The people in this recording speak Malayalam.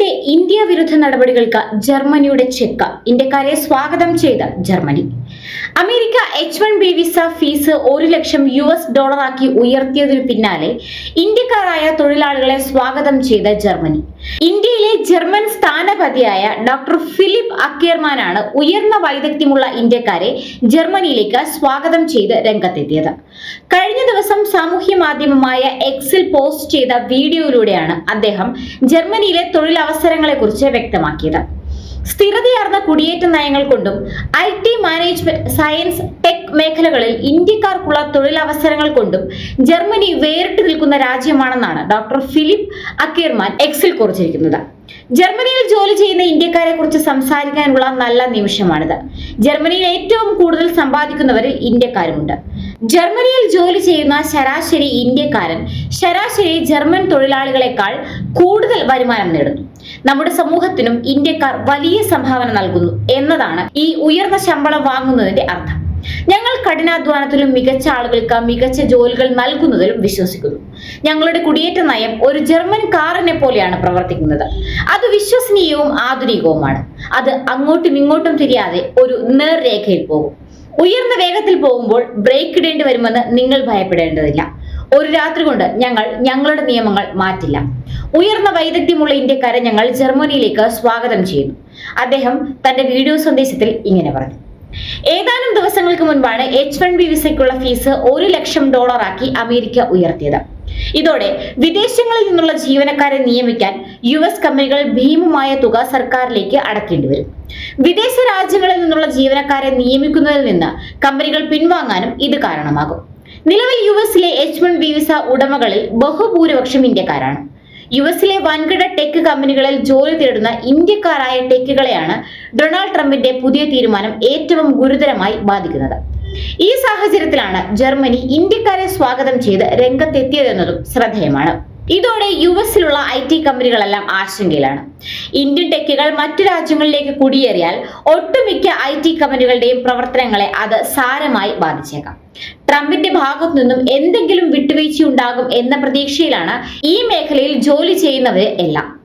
ട്രംപിന്റെ ഇന്ത്യ വിരുദ്ധ നടപടികൾക്ക് ജർമ്മനിയുടെ ചെക്ക. ഇന്ത്യക്കാരെ സ്വാഗതം ചെയ്ത് Germany. America H one B visa fees ഒരു ലക്ഷം യു എസ് ഡോളറാക്കി ഉയർത്തിയതിനു പിന്നാലെ ഇന്ത്യക്കാരായ തൊഴിലാളികളെ സ്വാഗതം ചെയ്ത് ജർമ്മനി. ഇന്ത്യയിലെ ജർമ്മൻ സ്ഥാനപതിയായ ഡോക്ടർ ഫിലിപ്പ് അക്കേർമാനാണ് ഉയർന്ന വൈദഗ്ധ്യമുള്ള ഇന്ത്യക്കാരെ ജർമ്മനിയിലേക്ക് സ്വാഗതം ചെയ്ത് രംഗത്തെത്തിയത്. കഴിഞ്ഞ ദിവസം സാമൂഹ്യ മാധ്യമമായ എക്സിൽ പോസ്റ്റ് ചെയ്ത വീഡിയോയിലൂടെയാണ് അദ്ദേഹം ജർമ്മനിയിലെ തൊഴിലവസരങ്ങളെക്കുറിച്ച് വ്യക്തമാക്കിയത്. സ്ഥിരതയാർന്ന കുടിയേറ്റ നയങ്ങൾ കൊണ്ടും I T management science tech മേഖലകളിൽ ഇന്ത്യക്കാർക്കുള്ള തൊഴിലവസരങ്ങൾ കൊണ്ടും ജർമ്മനി വേറിട്ട് നിൽക്കുന്ന രാജ്യമാണെന്നാണ് ഡോക്ടർ ഫിലിപ്പ് അക്കീർമാൻ എക്സിൽ കുറിച്ചിരിക്കുന്നത്. ജർമ്മനിയിൽ ജോലി ചെയ്യുന്ന ഇന്ത്യക്കാരെ കുറിച്ച് സംസാരിക്കാനുള്ള നല്ല നിമിഷമാണിത്. ജർമ്മനിയിൽ ഏറ്റവും കൂടുതൽ സമ്പാദിക്കുന്നവരിൽ ഇന്ത്യക്കാരുമുണ്ട്. ജർമ്മനിയിൽ ജോലി ചെയ്യുന്ന ശരാശരി ഇന്ത്യക്കാരൻ ശരാശരി ജർമ്മൻ തൊഴിലാളികളെക്കാൾ കൂടുതൽ വരുമാനം നേടുന്നു. നമ്മുടെ സമൂഹത്തിനും ഇന്ത്യക്കാർ വലിയ സംഭാവന നൽകുന്നു എന്നതാണ് ഈ ഉയർന്ന ശമ്പളം വാങ്ങുന്നതിന്റെ അർത്ഥം. ഞങ്ങൾ കഠിനാധ്വാനത്തിലും മികച്ച ആളുകൾക്ക് മികച്ച ജോലികൾ നൽകുന്നതിലും വിശ്വസിക്കുന്നു. ഞങ്ങളുടെ കുടിയേറ്റ നയം ഒരു ജർമ്മൻ കാറിനെ പോലെയാണ് പ്രവർത്തിക്കുന്നത്. അത് വിശ്വസനീയവും ആധുനികവുമാണ്. അത് അങ്ങോട്ടും ഇങ്ങോട്ടും തിരിയാതെ ഒരു നേർരേഖയിൽ പോകും. ഉയർന്ന വേഗത്തിൽ പോകുമ്പോൾ ബ്രേക്ക് ഇടേണ്ടി വരുമെന്ന് നിങ്ങൾ ഭയപ്പെടേണ്ടതില്ല. ഒരു രാത്രി കൊണ്ട് ഞങ്ങൾ ഞങ്ങളുടെ നിയമങ്ങൾ മാറ്റില്ല. ഉയർന്ന വൈദഗ്ധ്യമുള്ള ഇന്ത്യക്കാരെ ഞങ്ങൾ ജർമ്മനിയിലേക്ക് സ്വാഗതം ചെയ്യുന്നു. അദ്ദേഹം തന്റെ വീഡിയോ സന്ദേശത്തിൽ ഇങ്ങനെ പറഞ്ഞു. ഏതാനും ദിവസങ്ങൾക്ക് മുൻപാണ് എച്ച് വൺ ബി വിസയ്ക്കുള്ള ഫീസ് ഒരു ലക്ഷം ഡോളറാക്കി അമേരിക്ക ഉയർത്തിയത്. ഇതോടെ വിദേശങ്ങളിൽ നിന്നുള്ള ജീവനക്കാരെ നിയമിക്കാൻ യു എസ് കമ്പനികൾ ഭീമമായ തുക സർക്കാരിലേക്ക് അടക്കേണ്ടി വരും. വിദേശ രാജ്യങ്ങളിൽ നിന്നുള്ള ജീവനക്കാരെ നിയമിക്കുന്നതിൽ നിന്ന് കമ്പനികൾ പിൻവാങ്ങാനും ഇത് കാരണമാകും. നിലവിൽ യു എസിലെ എച്ച് വൺ ബി വിസ ഉടമകളിൽ ബഹുഭൂരിപക്ഷം ഇന്ത്യക്കാരാണ്. യു എസിലെ വൻകിട ടെക് കമ്പനികളിൽ ജോലി തേടുന്ന ഇന്ത്യക്കാരായ ടെക്കുകളെയാണ് ഡൊണാൾഡ് ട്രംപിന്റെ പുതിയ തീരുമാനം ഏറ്റവും ഗുരുതരമായി ബാധിക്കുന്നത്. ഈ സാഹചര്യത്തിലാണ് ജർമ്മനി ഇന്ത്യക്കാരെ സ്വാഗതം ചെയ്ത് രംഗത്തെത്തിയതെന്നതും ശ്രദ്ധേയമാണ്. ഇതോടെ യു എസിലുള്ള ഐ ടി കമ്പനികളെല്ലാം ആശങ്കയിലാണ്. ഇന്ത്യൻ ടെക്കുകൾ മറ്റു രാജ്യങ്ങളിലേക്ക് കുടിയേറിയാൽ ഒട്ടുമിക്ക ഐ ടി കമ്പനികളുടെയും പ്രവർത്തനങ്ങളെ അത് സാരമായി ബാധിച്ചേക്കാം. ട്രംപിന്റെ ഭാഗത്തു നിന്നും എന്തെങ്കിലും വിട്ടുവീഴ്ച ഉണ്ടാകും എന്ന പ്രതീക്ഷയിലാണ് ഈ മേഖലയിൽ ജോലി ചെയ്യുന്നവര് എല്ലാം.